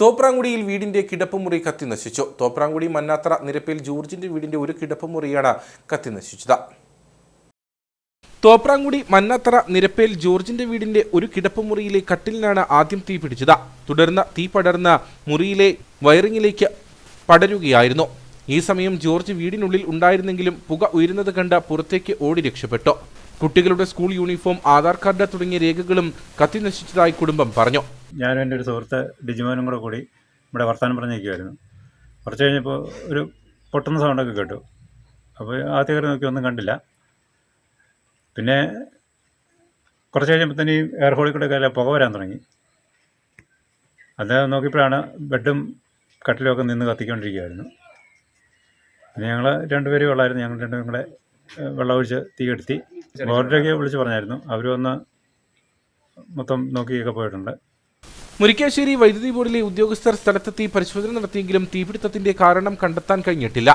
തോപ്രാങ്കുടിയിൽ വീടിന്റെ കിടപ്പുമുറി കത്തി നശിച്ചു. തോപ്രാങ്കുടി മന്നാത്ര നിരപ്പിൽ ജോർജിന്റെ വീടിന്റെ ഒരു കിടപ്പുമുറിയാണ് കത്തി നശിച്ചത്. തോപ്രാങ്കുടി മന്നാത്തറ നിരപ്പേൽ ജോർജിന്റെ വീടിന്റെ ഒരു കിടപ്പുമുറിയിലെ കട്ടിലിനാണ് ആദ്യം തീ പിടിച്ചത്. തുടർന്ന് തീ പടർന്ന് മുറിയിലെ വയറിങ്ങിലേക്ക് പടരുകയായിരുന്നു. ഈ സമയം ജോർജ് വീടിനുള്ളിൽ ഉണ്ടായിരുന്നെങ്കിലും പുക ഉയരുന്നത് കണ്ട് പുറത്തേക്ക് ഓടി രക്ഷപ്പെട്ടു. കുട്ടികളുടെ സ്കൂൾ യൂണിഫോം ആധാർ കാർഡ് തുടങ്ങിയ രേഖകളും കത്തി നശിച്ചതായി കുടുംബം പറഞ്ഞു. ഞാനും എന്റെ ഒരു സുഹൃത്ത് ഡിജിമോനും കൂടെ കൂടി ഇവിടെ വർത്തമാനം പറഞ്ഞിരിക്കുമായിരുന്നു കുറച്ച് കഴിഞ്ഞപ്പോൾ ഒരു പൊട്ടുന്ന സൗണ്ടൊക്കെ കേട്ടു. അപ്പോൾ ആദ്യ കയറി നോക്കി ഒന്നും കണ്ടില്ല. പിന്നെ കുറച്ച് കഴിഞ്ഞപ്പോൾ തന്നെ ഈ എയർ ഹോളിൽ കൂടെ കയറി പുക വരാൻ തുടങ്ങി. അത് നോക്കിയപ്പോഴാണ് ബെഡും കട്ടിലുമൊക്കെ നിന്ന് കത്തിക്കൊണ്ടിരിക്കുകയായിരുന്നു പിന്നെ ഞങ്ങൾ രണ്ടുപേരും ഉള്ളായിരുന്നു. ഞങ്ങൾ രണ്ടുപേരും കൂടെ വെള്ളം വെള്ളമൊഴിച്ച് തീ കെടുത്തി. ബോർഡറൊക്കെ വിളിച്ച് പറഞ്ഞായിരുന്നു. അവർ വന്ന് മൊത്തം നോക്കിയൊക്കെ പോയിട്ടുണ്ട്. മുരിക്കാശ്ശേരി വൈദ്യുതി ബോർഡിലെ ഉദ്യോഗസ്ഥർ സ്ഥലത്തെത്തി പരിശോധന നടത്തിയെങ്കിലും തീപിടുത്തത്തിന്റെ കാരണം കണ്ടെത്താൻ കഴിഞ്ഞിട്ടില്ല